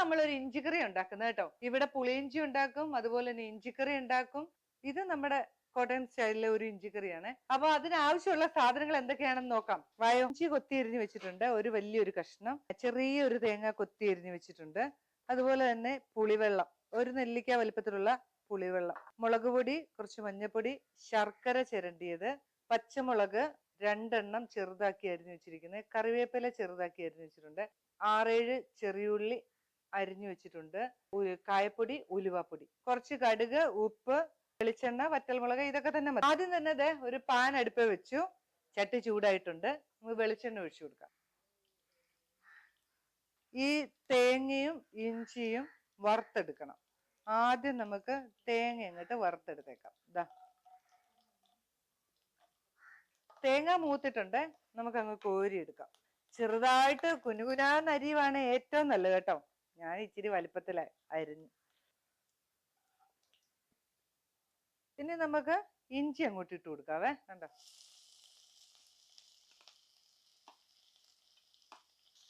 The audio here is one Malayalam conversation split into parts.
നമ്മളൊരു ഇഞ്ചിക്കറി ഉണ്ടാക്കുന്നത് കേട്ടോ. ഇവിടെ പുളിയിഞ്ചി ഉണ്ടാക്കും അതുപോലെ തന്നെ ഇഞ്ചിക്കറി ഉണ്ടാക്കും. ഇത് നമ്മുടെ കോട്ടയം സ്റ്റൈലിലെ ഒരു ഇഞ്ചിക്കറിയാണ്. അപ്പൊ അതിനാവശ്യമുള്ള സാധനങ്ങൾ എന്തൊക്കെയാണെന്ന് നോക്കാം. വയഞ്ചി ഇഞ്ചി കൊത്തി എരിഞ്ഞ് വെച്ചിട്ടുണ്ട് ഒരു വലിയൊരു കഷ്ണം. ചെറിയ ഒരു തേങ്ങ കൊത്തി എരിഞ്ഞ് വെച്ചിട്ടുണ്ട്. അതുപോലെ തന്നെ പുളിവെള്ളം ഒരു നെല്ലിക്ക വലിപ്പത്തിലുള്ള പുളിവെള്ളം. മുളക് പൊടി കുറച്ച് മഞ്ഞൾപ്പൊടി ശർക്കര ചിരണ്ടിയത് പച്ചമുളക് രണ്ടെണ്ണം ചെറുതാക്കി അരിഞ്ഞു വെച്ചിരിക്കുന്നത് കറിവേപ്പില ചെറുതാക്കി അരിഞ്ഞു വെച്ചിട്ടുണ്ട് ആറേഴ് ചെറിയുള്ളി അരിഞ്ഞു വെച്ചിട്ടുണ്ട്. കായപ്പൊടി ഉലുവപ്പൊടി. കുറച്ച് കടുക് ഉപ്പ് വെളിച്ചെണ്ണ വറ്റൽമുളക് ഇതൊക്കെ തന്നെ മതി. ആദ്യം തന്നെ ദേ ഒരു പാൻ അടുപ്പ് വെച്ചു. ചട്ടി ചൂടായിട്ടുണ്ട്. നമുക്ക് വെളിച്ചെണ്ണ ഒഴിച്ചു കൊടുക്കാം. ഈ തേങ്ങയും ഇഞ്ചിയും വറുത്തെടുക്കണം. ആദ്യം നമുക്ക് തേങ്ങ എന്നിട്ട് വറുത്തെടുത്തേക്കാം. ഇതാ തേങ്ങ മൂത്തിട്ടുണ്ട്. നമുക്ക് അങ്ങ് കോരി എടുക്കാം ചെറുതായിട്ട് കുനുകുനാന്ന് അരിയുവാണ് ഏറ്റവും നല്ലത് കേട്ടോ. ഞാൻ ഇച്ചിരി വലിപ്പത്തിൽ അരിഞ്ഞു. പിന്നെ നമുക്ക് ഇഞ്ചി അങ്ങോട്ട് ഇട്ട് കൊടുക്കാവേ കണ്ടോ?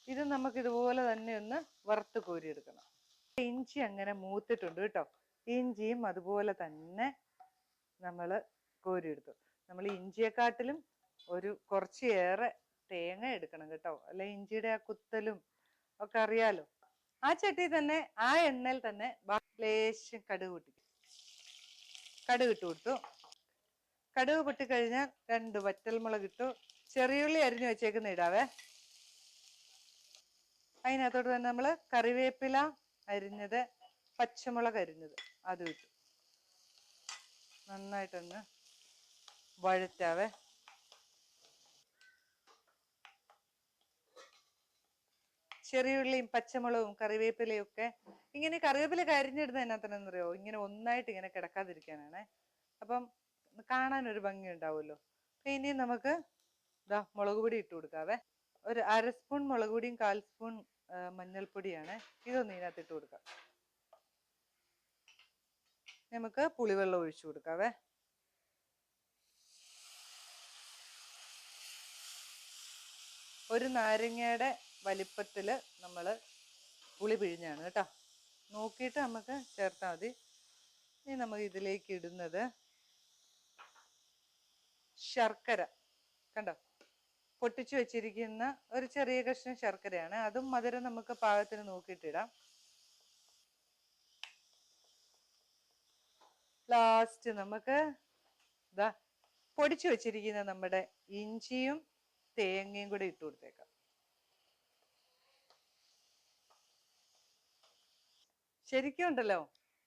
ഇത് നമുക്ക് ഇതുപോലെ തന്നെ ഒന്ന് വറുത്ത് കോരിയെടുക്കണം. ഇഞ്ചി അങ്ങനെ മൂത്തിട്ടുണ്ട് കേട്ടോ. ഇഞ്ചിയും അതുപോലെ തന്നെ നമ്മൾ കോരിയെടുത്തു. നമ്മൾ ഇഞ്ചിയെക്കാട്ടിലും ഒരു കുറച്ചേറെ തേങ്ങ എടുക്കണം കേട്ടോ. അല്ലെ ഇഞ്ചിയുടെ ആ കുത്തലും ഒക്കെ അറിയാലോ? ആ ചട്ടി തന്നെ ആ എണ്ണയിൽ തന്നെ ലേശം കടുക് പൊട്ടി കടുക് ഇട്ട് കൊടുത്തു. കടുക് പൊട്ടിക്കഴിഞ്ഞാൽ രണ്ട് വറ്റൽമുളക് ഇട്ടു. ചെറിയുള്ളി അരിഞ്ഞു വെച്ചേക്കുന്ന ഇടാവേ. അതിനകത്തോട്ട് തന്നെ നമ്മൾ കറിവേപ്പില അരിഞ്ഞത് പച്ചമുളക് അരിഞ്ഞത് അതും ഇട്ടു. നന്നായിട്ടൊന്ന് വഴറ്റാവേ. ചെറിയുള്ളിയും പച്ചമുളകും കറിവേപ്പിലയും ഒക്കെ ഇങ്ങനെ കറിവേപ്പില കരിഞ്ഞിടുന്ന എന്നാത്തന്നെന്നറിയോ? ഇങ്ങനെ ഒന്നായിട്ട് ഇങ്ങനെ കിടക്കാതിരിക്കാനാണ്. അപ്പം കാണാൻ ഒരു ഭംഗി ഉണ്ടാവുമല്ലോ ഇനി നമുക്ക് ഇതാ മുളക് പൊടി ഇട്ട് കൊടുക്കാവേ. ഒരു അര സ്പൂൺ മുളക് പൊടിയും കാൽ സ്പൂൺ മഞ്ഞൾപ്പൊടിയാണ്. ഇതൊന്ന് ഇതിനകത്ത് ഇട്ട് കൊടുക്കാം. നമുക്ക് പുളിവെള്ളം ഒഴിച്ചു കൊടുക്കാവേ. ഒരു നാരങ്ങയുടെ വലിപ്പത്തിൽ നമ്മൾ പുളി പിഴിഞ്ഞാണ് കേട്ടോ. നോക്കിയിട്ട് നമുക്ക് ചേർത്താൽ മതി. ഇനി നമുക്ക് ഇതിലേക്ക് ഇടുന്നത് ശർക്കര. കണ്ടോ? പൊട്ടിച്ചു വെച്ചിരിക്കുന്ന ഒരു ചെറിയ കഷ്ണം ശർക്കരയാണ്. അതും മധുരം നമുക്ക് പാകത്തിന് നോക്കിയിട്ടിടാം ലാസ്റ്റ് നമുക്ക് ഇതാ പൊടിച്ചു വെച്ചിരിക്കുന്ന നമ്മുടെ ഇഞ്ചിയും തേങ്ങയും കൂടി ഇട്ടു കൊടുത്തേക്കാം. ശരിക്കും ഉണ്ടല്ലോ.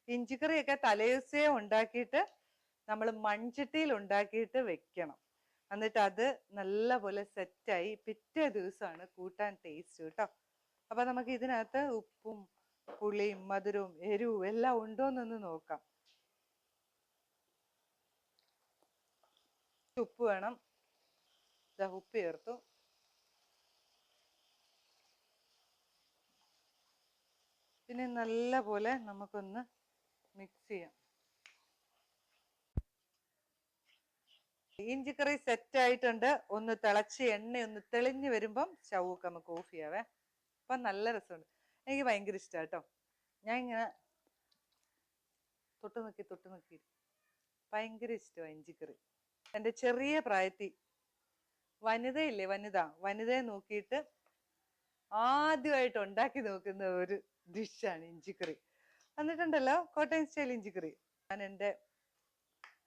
ഇഞ്ചിക്കറിയൊക്കെ തലേദിവസേ ഉണ്ടാക്കിയിട്ട് നമ്മൾ മൺചട്ടിയിൽ ഉണ്ടാക്കിയിട്ട് വെക്കണം. എന്നിട്ട് അത് നല്ലപോലെ സെറ്റായി പിറ്റേ ദിവസമാണ് കൂട്ടാൻ ടേസ്റ്റ് കേട്ടോ. അപ്പൊ നമുക്ക് ഇതിനകത്ത് ഉപ്പും പുളിയും മധുരവും എരിവും എല്ലാം ഉണ്ടോന്നൊന്ന് നോക്കാം. ഉപ്പ് വേണം. ഉപ്പ് ചേർത്തു. പിന്നെ നല്ല പോലെ നമുക്കൊന്ന് മിക്സ് ചെയ്യാം. ഇഞ്ചിക്കറി സെറ്റ് ആയിട്ടുണ്ട്. ഒന്ന് തിളച്ച് എണ്ണ ഒന്ന് തെളിഞ്ഞു വരുമ്പം ചവൊക്കെ നമുക്ക് ഓഫ് ചെയ്യാവേ. അപ്പം നല്ല രസമുണ്ട്. എനിക്ക് ഭയങ്കര ഇഷ്ടമാണ് ഞാൻ ഇങ്ങനെ തൊട്ട് നോക്കി തൊട്ട് നോക്കി. ഭയങ്കര ഇഷ്ടമാണ് ഇഞ്ചിക്കറി. എന്റെ ചെറിയ പ്രായത്തിൽ വനിതയില്ലേ വനിത. വനിതയെ നോക്കിയിട്ട് ആദ്യമായിട്ട് ഉണ്ടാക്കി നോക്കുന്ന ഒരു ഡിഷാണ് ഇഞ്ചിക്കറി. വന്നിട്ടുണ്ടല്ലോ കോട്ടയം സ്റ്റൈൽ ഇഞ്ചിക്കറി. ഞാൻ എന്റെ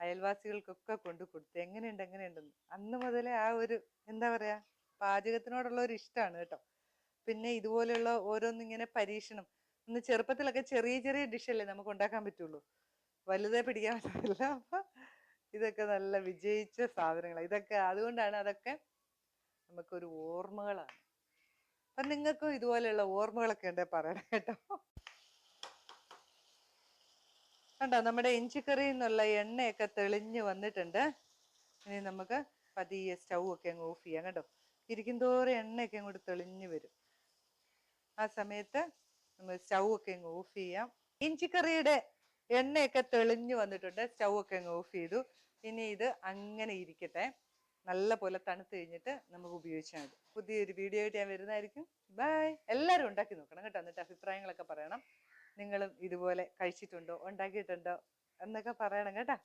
അയൽവാസികൾക്കൊക്കെ കൊണ്ടു കൊടുത്തു എങ്ങനെയുണ്ട് എങ്ങനെയുണ്ടെന്ന്. അന്ന് മുതലേ ആ ഒരു എന്താ പറയാ പാചകത്തിനോടുള്ള ഒരു ഇഷ്ടമാണ് കേട്ടോ. പിന്നെ ഇതുപോലെയുള്ള ഓരോന്നിങ്ങനെ പരീക്ഷണം. ഒന്ന് ചെറുപ്പത്തിലൊക്കെ ചെറിയ ചെറിയ ഡിഷല്ലേ നമുക്ക് ഉണ്ടാക്കാൻ പറ്റുള്ളൂ. വലുതേ പിടിക്കാൻ പറ്റില്ല അപ്പൊ ഇതൊക്കെ നല്ല വിജയിച്ച സാധനങ്ങളാണ് ഇതൊക്കെ അതുകൊണ്ടാണ് അതൊക്കെ നമുക്കൊരു ഓർമ്മകളാണ്. അപ്പൊ നിങ്ങൾക്കും ഇതുപോലെയുള്ള ഓർമ്മകളൊക്കെ ഉണ്ടെങ്കിൽ പറയണം കേട്ടോ. കണ്ടോ നമ്മുടെ ഇഞ്ചിക്കറി എന്നുള്ള എണ്ണയൊക്കെ തെളിഞ്ഞ് വന്നിട്ടുണ്ട്. ഇനി നമുക്ക് പതിയെ സ്റ്റൗ ഒക്കെ അങ്ങ് ഓഫ് ചെയ്യാം കേട്ടോ ഇരിക്കും തോറും എണ്ണയൊക്കെ അങ്ങോട്ട് തെളിഞ്ഞ് വരും. ആ സമയത്ത് നമ്മൾ സ്റ്റൗ ഒക്കെ അങ്ങ് ഓഫ് ചെയ്യാം. ഇഞ്ചിക്കറിയുടെ എണ്ണയൊക്കെ തെളിഞ്ഞു വന്നിട്ടുണ്ട്. സ്റ്റൗ ഒക്കെ അങ്ങ് ഓഫ് ചെയ്തു. ഇനി ഇത് അങ്ങനെ ഇരിക്കട്ടെ. നല്ല പോലെ തണുത്ത് കഴിഞ്ഞിട്ട് നമുക്ക് ഉപയോഗിച്ചാൽ മതി. പുതിയൊരു വീഡിയോ ആയിട്ട് ഞാൻ വരുന്നതായിരിക്കും. ബൈ എല്ലാവരും ഉണ്ടാക്കി നോക്കണം കേട്ടോ. എന്നിട്ട് അഭിപ്രായങ്ങളൊക്കെ പറയണം. നിങ്ങളും ഇതുപോലെ കഴിച്ചിട്ടുണ്ടോ? ഉണ്ടാക്കിയിട്ടുണ്ടോ? എന്നൊക്കെ പറയണം കേട്ടോ.